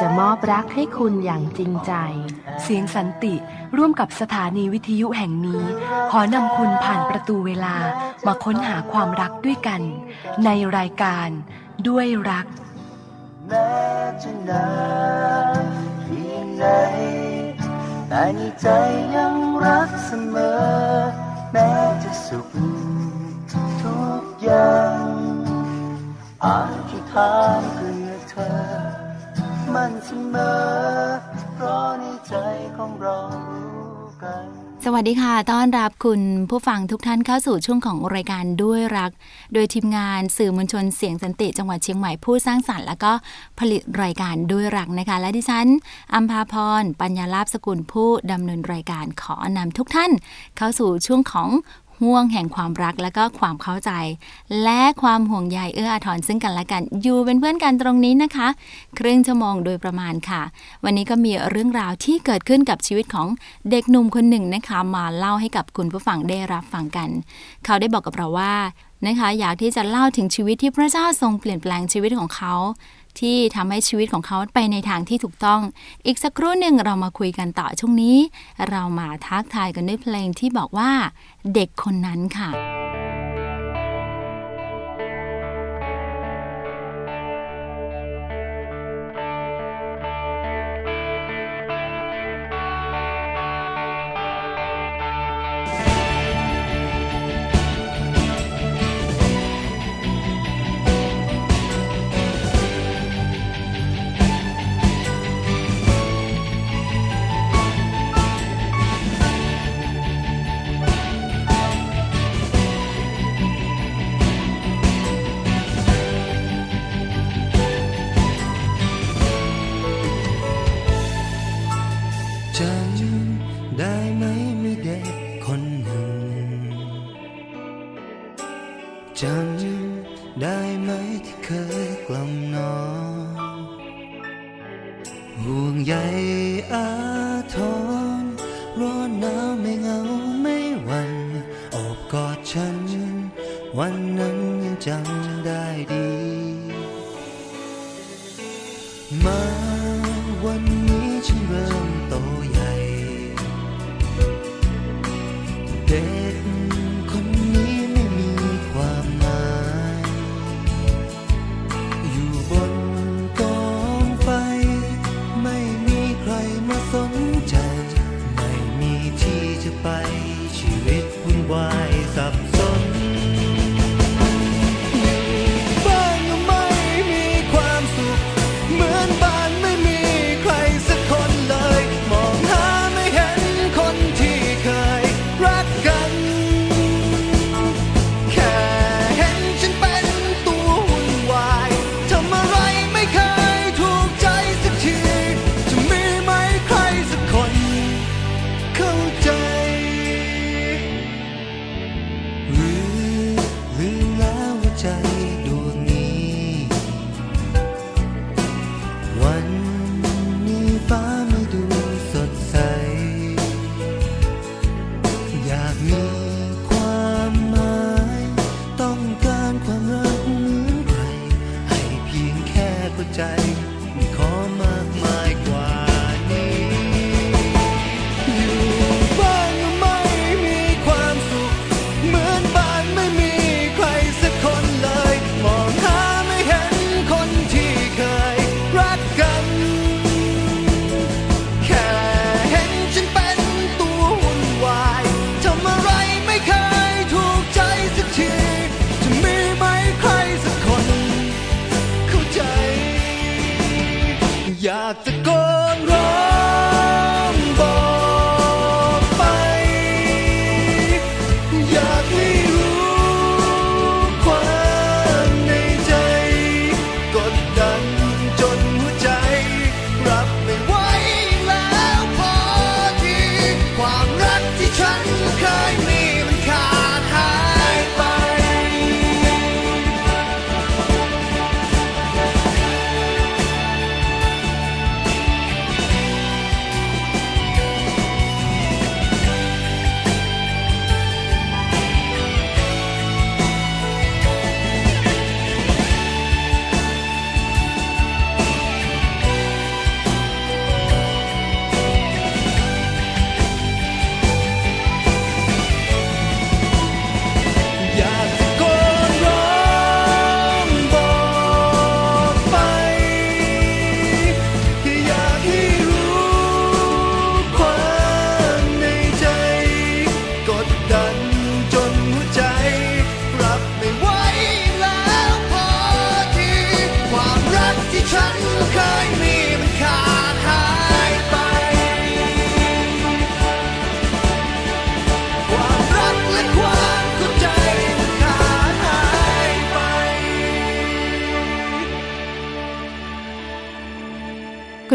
จะมอบรักให้คุณอย่างจริงใจ เสียงสันติร่วมกับสถานีวิทยุแห่งนี้ ขอนำคุณผ่านประตูเวลามาค้นหาความรักด้วยกัน ในรายการด้วยรักแม้จะนานเพียงไหนแต่ในใจยังรักเสมอ แม้จะสุขทุกอย่างอาจที่ถามเพื่อเธอ มันเสมอ เพราะในใจของเรารู้กัน สวัสดีค่ะ ต้อนรับคุณผู้ฟังทุกท่านเข้าสู่ช่วงของรายการด้วยรัก โดยทีมงานสื่อมวลชนเสียงสันติจังหวัดเชียงใหม่ผู้สร้างสรรค์ และก็ผลิตรายการด้วยรักนะคะ และดิฉันอัมพาพร ปัญญาลาภสกุลผู้ดำเนินรายการขอนำทุกท่าน เข้าสู่ช่วงของ ห่วงแห่งความรักและก็ความเข้าใจ และความห่วงใยเอื้ออาทรซึ่งกันและกัน อยู่เป็นเพื่อนกันตรงนี้นะคะ ครึ่งชั่วโมงโดยประมาณค่ะ วันนี้ก็มีเรื่องราวที่เกิดขึ้นกับชีวิตของเด็กหนุ่มคนหนึ่งนะคะ มาเล่าให้กับคุณผู้ฟังได้รับฟังกัน เขาได้บอกกับเราว่านะคะอยากที่จะเล่าถึงชีวิตที่พระเจ้าทรงเปลี่ยนแปลงชีวิตของเขา ที่ทำให้ชีวิตของเขาไปในทางที่ถูกต้อง อีกสักครู่หนึ่งเรามาคุยกันต่อช่วงนี้ เรามาทักทายกันด้วยเพลงที่บอกว่า เด็กคนนั้นค่ะ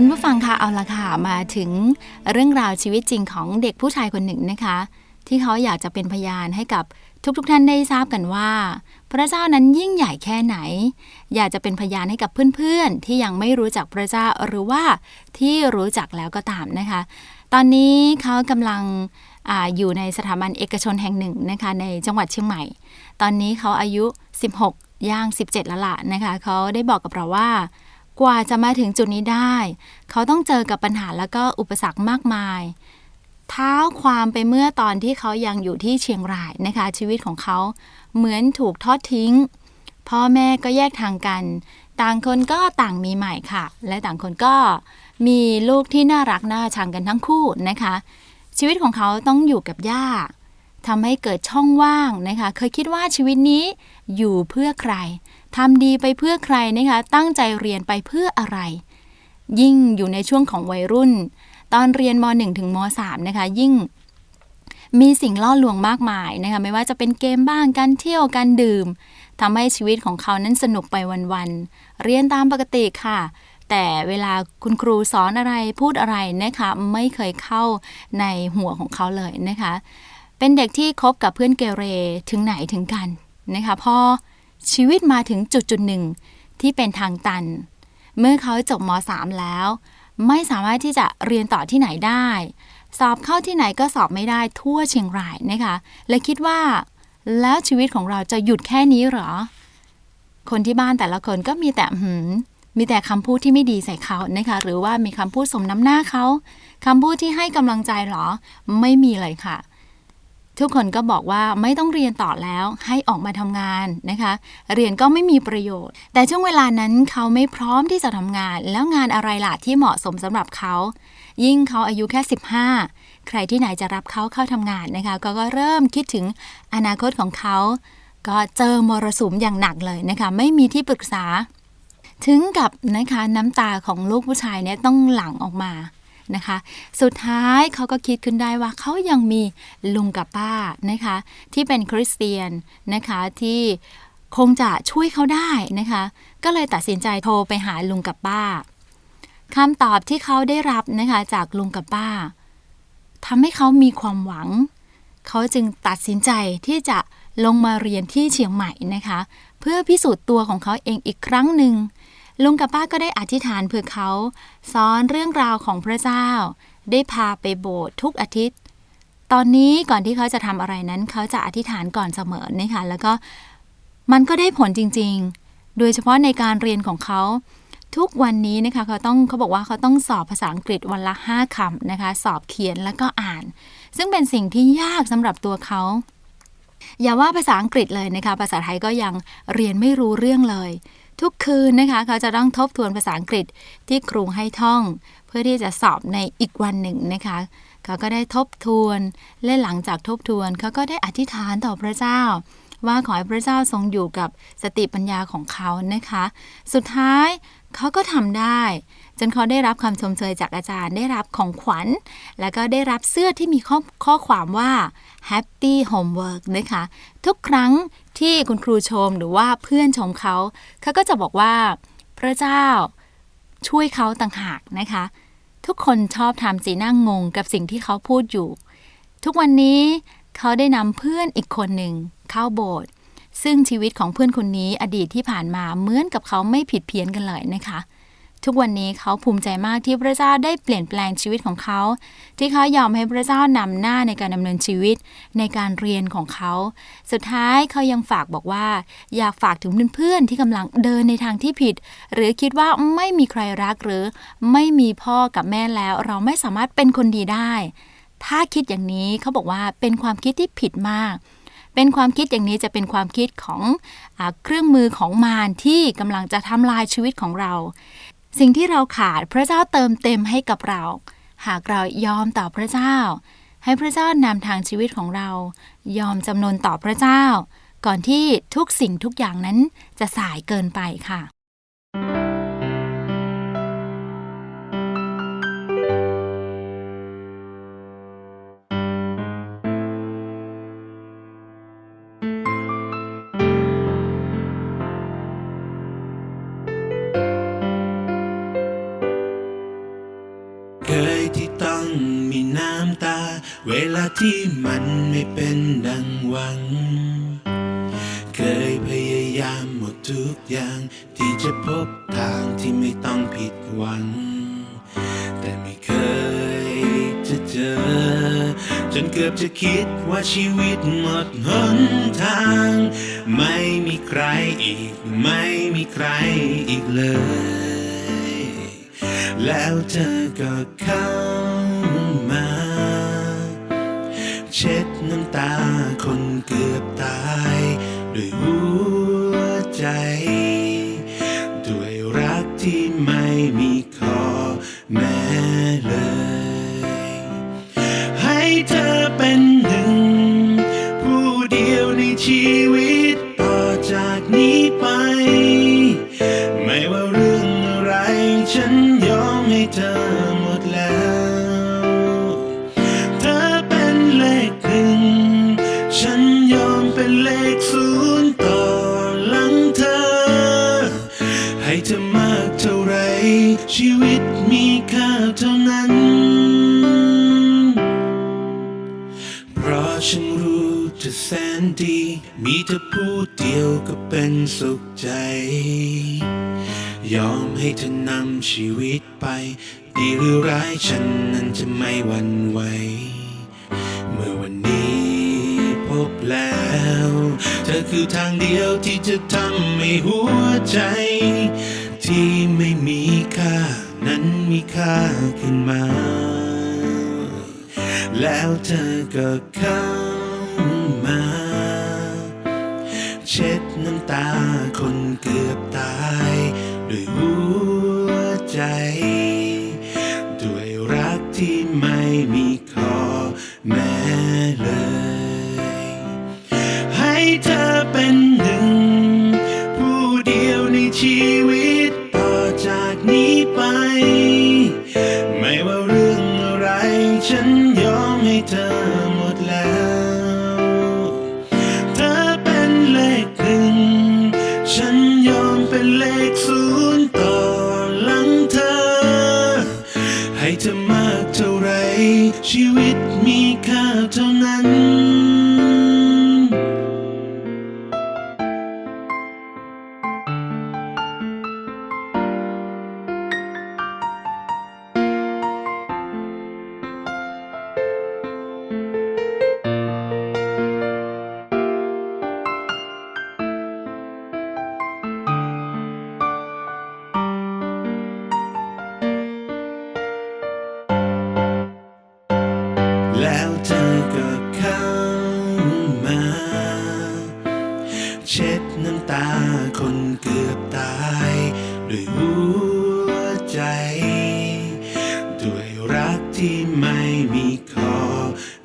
คุณผู้ฟังคะเอาละค่ะมาถึงเรื่องราวชีวิตจริงของเด็กผู้ชายคนหนึ่งนะคะ ที่เขาอยากจะเป็นพยานให้กับทุกๆทท่านได้ทราบกันว่า พระเจ้านั้นยิ่งใหญ่แค่ไหน อยากจะเป็นพยานให้กับเพื่อนๆ ที่ยังไม่รู้จักพระเจ้าหรือว่าที่รู้จักแล้วก็ตามนะคะ ตอนนี้เขากำลังออยู่ในสถาบันเอกชนแห่งหนึ่งนะคะในจังหวัดเชียงใหม่ ตอนนี้เขาอายุ 16 ย่าง 17 แล้วล่ะนะคะเขาได้บอกกับเราว่า กว่าจะมาถึงจุดนี้ได้ เขาต้องเจอกับปัญหาแล้วก็อุปสรรคมากมาย เท้าความไปเมื่อตอนที่เขายังอยู่ที่เชียงรายนะคะ ชีวิตของเขาเหมือนถูกทอดทิ้ง พ่อแม่ก็แยกทางกัน ต่างคนก็ต่างมีใหม่ค่ะ และต่างคนก็มีลูกที่น่ารักน่าชังกันทั้งคู่นะคะ ชีวิตของเขาต้องอยู่กับย่าทำให้เกิดช่องว่างนะคะ เคยคิดว่าชีวิตนี้อยู่เพื่อใคร ทำดีไปเพื่อใครนะคะ ตั้งใจเรียนไปเพื่ออะไร ยิ่งอยู่ในช่วงของวัยรุ่น ตอนเรียนม .1 ถึงม .3 นะคะ ยิ่งมีสิ่งล่อลวงมากมายนะคะ ไม่ว่าจะเป็นเกมบ้างการเที่ยวการดื่มทำให้ชีวิตของเขานั้นสนุกไปวันๆเรียนตามปกติค่ะ แต่เวลาคุณครูสอนอะไรพูดอะไรนะคะ ไม่เคยเข้าในหัวของเขาเลยนะคะ เป็นเด็กที่คบกับเพื่อนเกเรถึงไหนถึงกันนะคะพอ ชีวิตมาถึงจุดจุดหนึ่งที่เป็นทางตัน เมื่อเขาจบม .3 แล้ว ไม่สามารถที่จะเรียนต่อที่ไหนได้ สอบเข้าที่ไหนก็สอบไม่ได้ทั่วเชียงรายนะคะ และคิดว่า แล้วชีวิตของเราจะหยุดแค่นี้หรอ คนที่บ้านแต่ละคนก็มีแต่หืมมีแต่คำพูดที่ไม่ดีใส่เขานะคะ หรือว่ามีคำพูดสมน้ำหน้าเขาคำพูดที่ให้กำลังใจหรอ ไม่มีเลยค่ะ ทุกคนก็บอกว่าไม่ต้องเรียนต่อแล้วให้ออกมาทำงานนะคะ เรียนก็ไม่มีประโยชน์ แต่ช่วงเวลานั้นเขาไม่พร้อมที่จะทำงาน แล้วงานอะไรล่ะที่เหมาะสมสำหรับเขา ยิ่งเขาอายุแค่ 15 ใครที่ไหนจะรับเขาเข้าทำงานนะคะก็ก็เริ่มคิดถึงอนาคตของเขา ก็เจอมรสุมอย่างหนักเลยนะคะ ไม่มีที่ปรึกษา ถึงกับนะคะน้ำตาของลูกผู้ชายเนี่ยต้องหลั่งออกมา นะคะ สุดท้ายเขาก็คิดขึ้นได้ว่าเขายังมีลุงกับป้านะคะ ที่เป็นคริสเตียนนะคะที่คงจะช่วยเขาได้นะคะ ก็เลยตัดสินใจโทรไปหาลุงกับป้าคำตอบที่เขาได้รับนะคะจากลุงกับป้าทำให้เขามีความหวัง เขาจึงตัดสินใจที่จะลงมาเรียนที่เชียงใหม่นะคะ เพื่อพิสูจน์ตัวของเขาเองอีกครั้งหนึ่ง ลุงกับป้าก็ได้อธิษฐานเพื่อเขาสอนเรื่องราวของพระเจ้า ได้พาไปโบสถ์ทุกอาทิตย์ ตอนนี้ก่อนที่เขาจะทำอะไรนั้นเขาจะอธิษฐานก่อนเสมอนะคะแล้วก็มันก็ได้ผลจริงๆ โดยเฉพาะในการเรียนของเขาทุกวันนี้นะคะเขาต้องเขาบอกว่าเขาต้องสอบภาษาอังกฤษวันละ 5คำนะคะ สอบเขียนแล้วก็อ่าน ซึ่งเป็นสิ่งที่ยากสำหรับตัวเขา อย่าว่าภาษาอังกฤษเลยนะคะ ภาษาไทยก็ยังเรียนไม่รู้เรื่องเลย ทุกคืนนะคะ เขาจะต้องทบทวนภาษาอังกฤษที่ครูให้ท่อง เพื่อที่จะสอบในอีกวันหนึ่งนะคะ เขาก็ได้ทบทวนและหลังจากทบทวน เขาก็ได้อธิษฐานต่อพระเจ้า ว่าขอให้พระเจ้าทรงอยู่กับสติปัญญาของเขานะคะ สุดท้ายเขาก็ทำได้ จนเขาได้รับคำชมเชยจากอาจารย์ ได้รับของขวัญ แล้วก็ได้รับเสื้อที่มีข้อข้อความว่า Happy Homework นะคะ ทุกครั้งที่คุณครูชมหรือว่าเพื่อนชมเขาเขาก็จะบอกว่า พระเจ้าช่วยเขาต่างหากนะคะ ทุกคนชอบทำสีหน้างงงกับสิ่งที่เขาพูดอยู่ ทุกวันนี้เขาได้นำเพื่อนอีกคนหนึ่งเข้าโบสถ์ซึ่งชีวิตของเพื่อนคนนี้อดีตที่ผ่านมาเหมือนกับเขาไม่ผิดเพี้ยนกันเลยนะคะ ทุกวันนี้เขาภูมิใจมากที่พระเจ้าได้เปลี่ยนแปลงชีวิตของเขา ที่เขายอมให้พระเจ้านำหน้าในการดำเนินชีวิตในการเรียนของเขา สุดท้ายเขายังฝากบอกว่า อยากฝากถึงเพื่อนๆที่กำลังเดินในทางที่ผิด หรือคิดว่าไม่มีใครรักหรือไม่มีพ่อกับแม่แล้ว เราไม่สามารถเป็นคนดีได้ ถ้าคิดอย่างนี้เขาบอกว่าเป็นความคิดที่ผิดมากเป็นความคิดอย่างนี้จะเป็นความคิดของอเครื่องมือของมารที่กำลังจะทำลายชีวิตของเรา สิ่งที่เราขาดพระเจ้าเติมเต็มให้กับเรา หากเรายอมต่อพระเจ้า ให้พระเจ้านำทางชีวิตของเรา ยอมจำนนต่อพระเจ้า ก่อนที่ทุกสิ่งทุกอย่างนั้นจะสายเกินไปค่ะ มันไม่เป็นดังหวัง เคยพยายามหมดทุกอย่าง ที่จะพบทางที่ไม่ต้องผิดหวัง แต่ไม่เคยจะเจอ จนเกือบจะคิดว่าชีวิตหมดหนทาง ไม่มีใครอีก ไม่มีใครอีกเลย แล้วเธอก็เข้ามา เช็ดน้ำตาคนเกือบตาย ด้วยหัวใจ ชีวิตมีค่าเท่านั้น เพราะฉันรู้เธอแสนดี มีเธอผู้เดียวก็เป็นสุขใจ ยอมให้เธอนำชีวิตไป ดีหรือร้ายฉันนั้นจะไม่หวั่นไหว เมื่อวันนี้พบแล้ว เธอคือทางเดียวที่จะทำให้หัวใจ ที่ไม่มีค่า นั้นมีค่าขึ้นมา แล้วเธอก็เข้ามา เช็ดน้ำตาคนเกือบตาย ด้วยหัว เ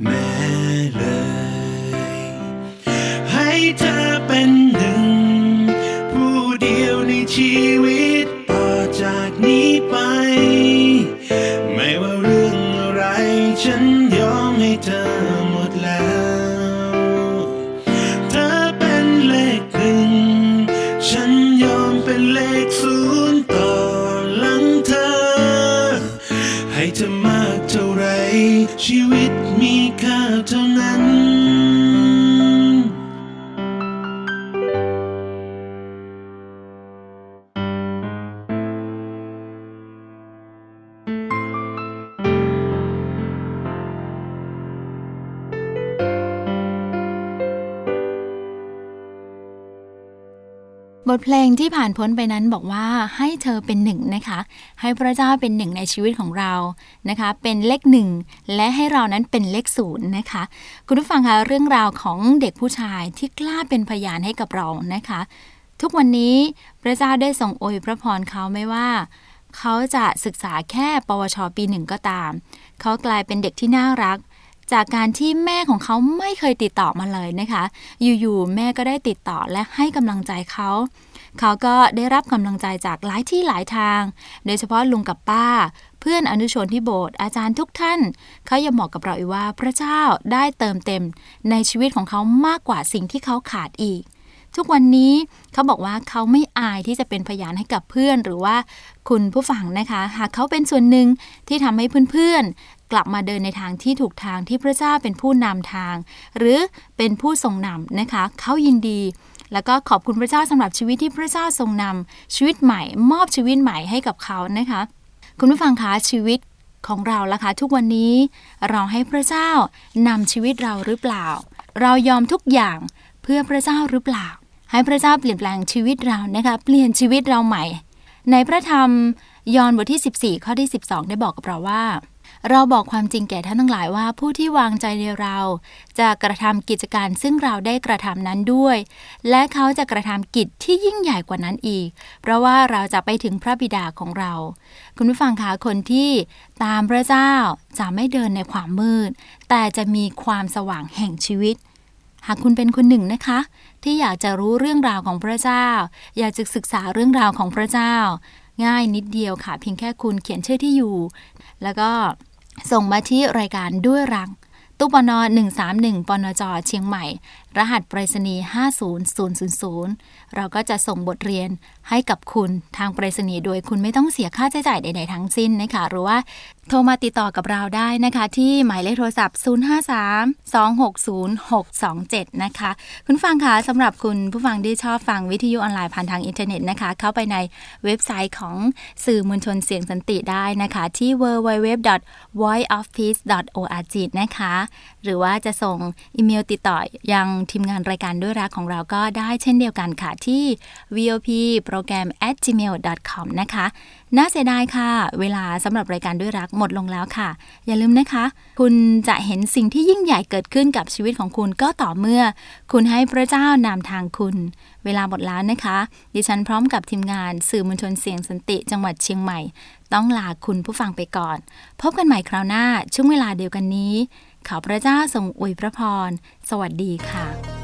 อ บทเพลงที่ผ่านพ้นไปนั้นบอกว่าให้เธอเป็นหนึ่งนะคะ ให้พระเจ้าเป็นหนึ่งในชีวิตของเรานะคะ เป็นเลขหนึ่งและให้เรานั้นเป็นเลขศูนย์นะคะ คุณผู้ฟังคะเรื่องราวของเด็กผู้ชายที่กล้าเป็นพยานให้กับเรานะคะ ทุกวันนี้พระเจ้าได้ทรงอวยพระพรเขาไม่ว่า เขาจะศึกษาแค่ปวชปีหนึ่งก็ตาม เขากลายเป็นเด็กที่น่ารัก จากการที่แม่ของเขาไม่เคยติดต่อมาเลยนะคะ อยู่ๆแม่ก็ได้ติดต่อและให้กำลังใจเขา เขาก็ได้รับกำลังใจจากหลายที่หลายทาง โดยเฉพาะลุงกับป้า เพื่อนอนุชนที่โบสถ์อาจารย์ทุกท่าน เขายังบอกกับเราอีกว่าพระเจ้าได้เติมเต็มในชีวิตของเขามากกว่าสิ่งที่เขาขาดอีก ทุกวันนี้เขาบอกว่าเขาไม่อายที่จะเป็นพยานให้กับเพื่อน หรือว่าคุณผู้ฟังนะคะ หากเขาเป็นส่วนหนึ่งที่ทำให้เพื่อนๆ กลับมาเดินในทางที่ถูกทางที่พระเจ้าเป็นผู้นำทาง หรือเป็นผู้ทรงนำนะคะ เขายินดีแล้วก็ขอบคุณพระเจ้าสำหรับชีวิตที่พระเจ้าทรงนำชีวิตใหม่ มอบชีวิตใหม่ให้กับเขานะคะ คุณผู้ฟังคะชีวิตของเราล่ะคะ ทุกวันนี้เราให้พระเจ้านำชีวิตเราหรือเปล่า เรายอมทุกอย่างเพื่อพระเจ้าหรือเปล่า ให้พระเจ้าเปลี่ยนแปลงชีวิตเรานะคะเปลี่ยนชีวิตเราใหม่ ในพระธรรมยอห์นบทที่ 14 ข้อที่ 12 ได้บอกกับเราว่า เราบอกความจริงแก่ท่านทั้งหลายว่าผู้ที่วางใจในเรา จะกระทำกิจการซึ่งเราได้กระทำนั้นด้วย และเขาจะกระทำกิจที่ยิ่งใหญ่กว่านั้นอีก เพราะว่าเราจะไปถึงพระบิดาของเรา คุณผู้ฟังคะคนที่ตามพระเจ้าจะไม่เดินในความมืด แต่จะมีความสว่างแห่งชีวิต หากคุณเป็นคนหนึ่งนะคะ ที่อยากจะรู้เรื่องราวของพระเจ้า อยากจะศึกษาเรื่องราวของพระเจ้า ง่ายนิดเดียวค่ะ เพียงแค่คุณเขียนชื่อที่อยู่ แล้วก็ส่งมาที่รายการด้วยรักตู้ปน131ปนจเชียงใหม่ รหัสไปรษณีย์50000 เราก็จะส่งบทเรียนให้กับคุณทางไปรษณีย์โดยคุณไม่ต้องเสียค่าใช้จ่ายใด ๆ ทั้งสิ้นนะคะ หรือว่าโทรมาติดต่อกับเราได้นะคะ ที่หมายเลขโทรศัพท์ 053-260-627 นะคะ คุณฟังคะสำหรับคุณผู้ฟังที่ชอบฟังวิทยุออนไลน์ผ่านทางอินเทอร์เน็ตนะคะ เข้าไปในเว็บไซต์ของสื่อมวลชนเสียงสันติได้นะคะ ที่ www.voiceofpeace.org นะคะ หรือว่าจะส่งอีเมลติดต่อยังทีมงานรายการด้วยรักของเราก็ได้เช่นเดียวกันค่ะที่ vop โปรแกรม at gmail com นะคะ น่าเสียดายค่ะ เวลาสำหรับรายการด้วยรักหมดลงแล้วค่ะ อย่าลืมนะคะ คุณจะเห็นสิ่งที่ยิ่งใหญ่เกิดขึ้นกับชีวิตของคุณก็ต่อเมื่อ คุณให้พระเจ้านำทางคุณ เวลาหมดแล้วนะคะ ดิฉันพร้อมกับทีมงานสื่อมวลชนเสียงสันติจังหวัดเชียงใหม่ ต้องลาคุณผู้ฟังไปก่อน พบกันใหม่คราวหน้าช่วงเวลาเดียวกันนี้ ขอพระเจ้าทรงอวยพระพร สวัสดีค่ะ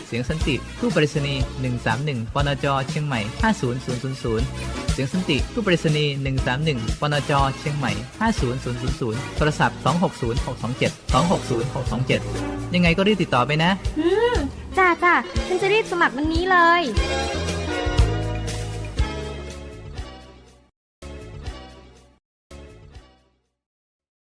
เสียงสันติ ตู้ปริศนี131 ปนจ เชียงใหม่ 50000 เสียงสันติ ตู้ปริศนี131 ปนจ เชียงใหม่ 50000 โทรศัพท์ 260627 260627 ยังไงก็รีบติดต่อไปนะ อืมจ้าจ้าฉันจะรีบสมัครวันนี้เลย